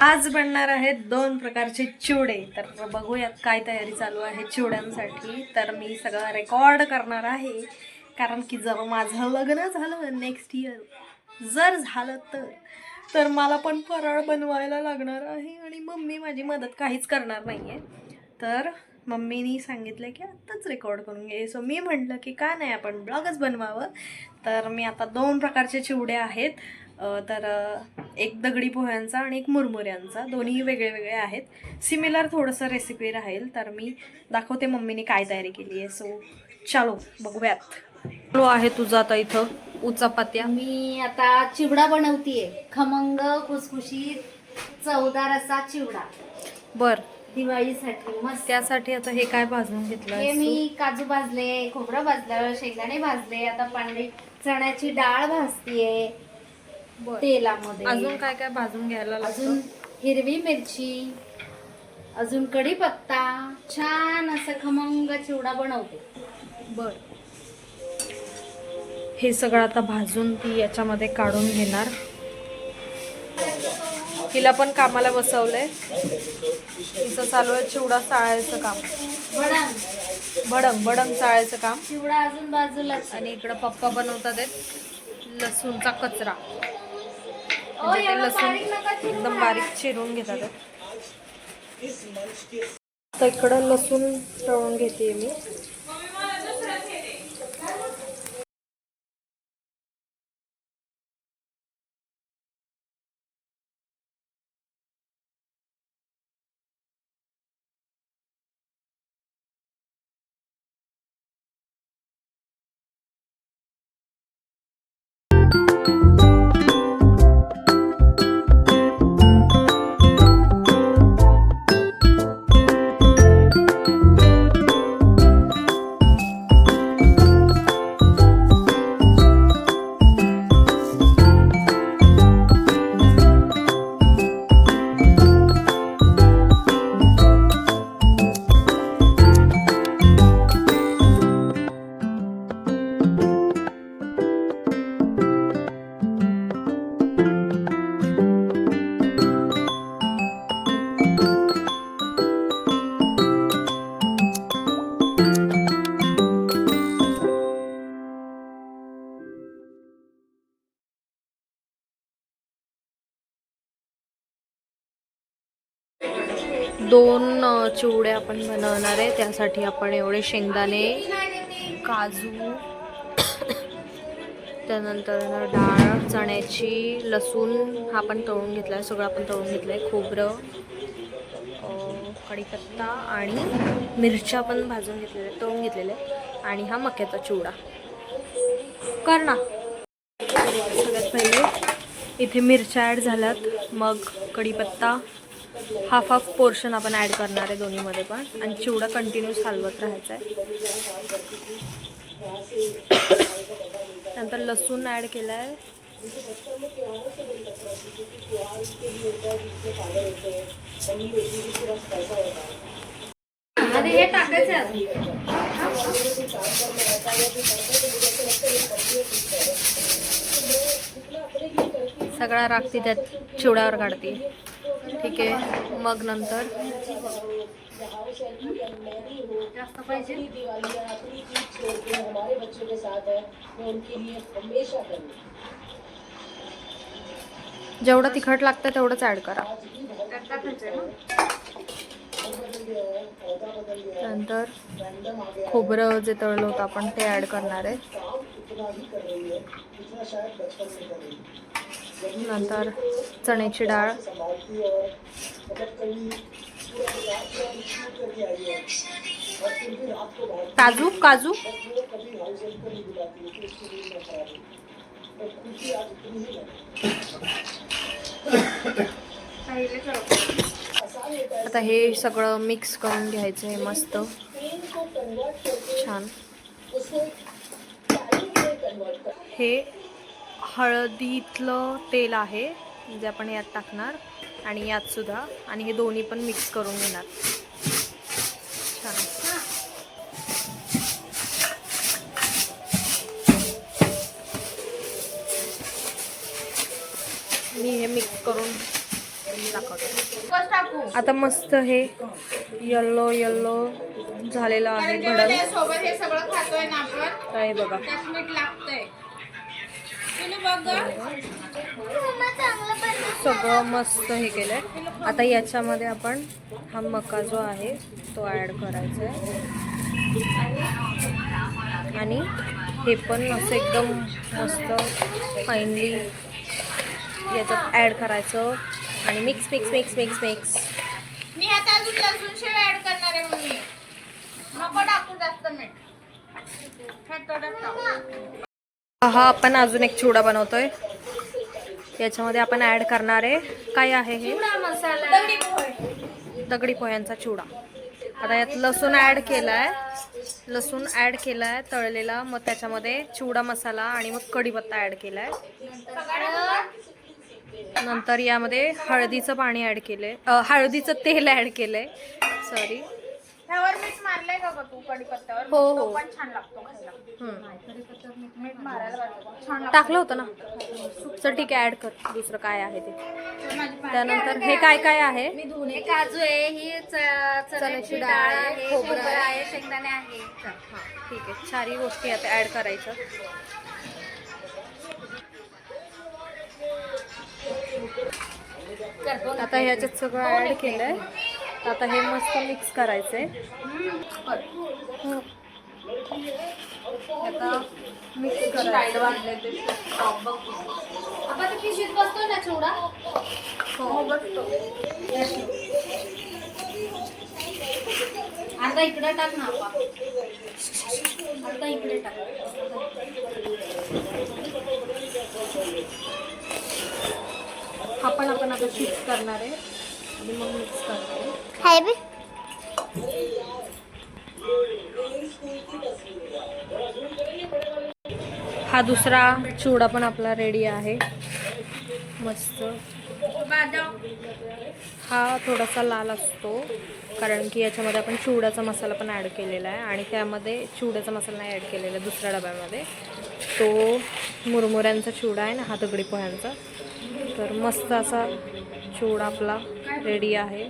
आज बनणार आहेत दोन प्रकारचे चिवडे. तर बघूयात काय तयारी चालू आहे चिवड्यांसाठी. तर मी सगळं रेकॉर्ड करणार आहे. कारण की जर माझं लग्न झालं नेक्स्ट इयर जर झालं तर तर मला पण फराळ बनवायला लागणार आहे आणि मम्मी माझी मदत काहीच करणार नाही आहे तर मम्मीनी सांगितलं की आत्ताच रेकॉर्ड करून घे. सो मी म्हटलं की का नाही आपण ब्लॉगच बनवावं. तर मी आता दोन प्रकारचे चिवडे आहेत. तर एक दगडी पोह्यांचा आणि एक मुरमुऱ्यांचा. दोन्ही वेगळे वेगळे आहेत. सिमिलर थोडंसं रेसिपी राहील तर मी दाखवते मम्मीने काय तयारी केली आहे. सो चालो बघूयात. चालू आहे तुझं आता इथं उचापात्या मी आता चिवडा बनवतीये. खमंग खुसखुशीत चवदार असा चिवडा. बर. दिवाळीसाठी मस्त. त्यासाठी आता हे काय भाजून हे घेतलं मी काजू भाजले खोबरं भाजलं शेंगदाणे भाजले आता पांढरी चण्याची डाळ भाजतीये. तेलामध्ये. अजून काय काय भाजून घ्यायला अजून हिरवी मिरची अजून कढीपत्ता छान असं खमंग चिवडा बनवते. बर. हे सगळं आता भाजून ती याच्यामध्ये काढून घेणार. तिला पण कामाला बसवलंय. तिचं चालू आहे चिवडा चाळायचं काम. बडा भडंग भडंग चाळायचं काम. चिवडा अजून बाजूलाच आणि इकडं पप्पा बनवतात आहेत लसूणचा कचरा. म्हणजे ते लसूण एकदम. बारीक चिरून घेतात. तर इकडं लसूण तळून घेते मी दोन चिवड्या आपण बनवणार आहे. त्यासाठी आपण एवढे शेंगदाणे काजू त्यानंतर डाळ चण्याची लसूण हा पण तळून घेतला आहे. सगळं आपण तळून घेतलं आहे खोबरं कढीपत्ता आणि मिरच्या पण भाजून घेतलेल्या आहेत तळून घेतलेल्या आहेत. आणि हा मक्याचा चिवडा. कर ना. सगळ्यात पहिले इथे मिरच्या ॲड झाल्यात. मग कढीपत्ता हाफ हाफ पोर्शन आपण ॲड करणार आहे दोन्हीमध्ये पण. आणि चिवडा कंटिन्यूस हलवत राहायचा आहे. नंतर लसूण ॲड केला आहे हे टाकायचं. सगळा राग ती त्यात चिवड्यावर काढते. ठीक आहे. मग नंतर? जास्त पाहिजे. जेवढं तिखट लागतं तेवढंच ॲड करा. नंतर खोबरं जे तळलं होतं आपण ते ॲड करणार आहे. नंतर चण्याची डाळ. काजू काजू. आता हे सगळं मिक्स करून घ्यायचं आहे मस्त. छान. हे हळदीतलं तेल आहे जे आपण यात टाकणार आणि यात सुद्धा. आणि हे दोन्ही पण मिक्स करून घेणार. छान. मी हे मिक्स करून दाखवतो. आता मस्त हे येल्लो येल्लो झालेलं आहे सोबत हे सगळं खातोय ना आपण बघा. सगळं मस्त हे केलंय. आता याच्यामध्ये आपण हा मका जो आहे तो ॲड करायचा आहे आणि हे पण असं एकदम मस्त फाईनली याच्यात ॲड करायचं. आणि mix mix mix mix mix मी आता अजून लसूण शेव ऍड करणार आहे मम्मी. नको टाकू जास्त मीठ. थोडं. हा आपण अजून एक चिवडा बनवतोय. याच्यामध्ये आपण ॲड करणार आहे. काय आहे हे? चिवडा मसाला. दगडी पोह्यांचा चिवडा. आता यात लसूण ॲड केलाय. लसूण ॲड केलाय तळलेला. मग त्याच्यामध्ये चिवडा मसाला आणि मग कढीपत्ता ॲड केलाय. नंतर यामध्ये हळदीचं पाणी ॲड केलंय. हळदीचं तेल ॲड केलंय. सॉरी ह्यावर मीठ मारलंय का गं तू कढीपत्त्यावर? हो, हो. पण छान लागतो टाकलं होतं ना? चल ठीक आहे ॲड कर. दुसरं काय आहे ते. त्यानंतर हे काय काय आहे? हे काजू आहे ही चण्याची डाळ आहे खोबरं आहे. शेंगदाणे आहे. ठीक आहे चारही गोष्टी आता ॲड करायच्या. आता ह्याच्यात सगळं ॲड केलंय. आता हे मस्त मिक्स करायचंय. आता मिक्स करायचं. आपण ते पिशवीत बसतो ना चिवडा? आता इकडे टाक ना आपा इकडे टाक. हा पण आपण आता शिफ्ट करणार आहे. आणि मग मिक्स करणार आहे. हा दुसरा चिवडा पण आपला रेडी आहे. मस्त. हा थोडासा लाल असतो कारण की याच्यामध्ये आपण चिवड्याचा मसाला पण ॲड केलेला आहे आणि त्यामध्ये चिवड्याचा मसाला नाही ॲड केलेला आहे दुसऱ्या डब्यामध्ये. तो मुरमुऱ्यांचा चिवडा आहे ना हा दगडी पोह्यांचा. तर मस्त असा चिवडा आपला रेडी आहे.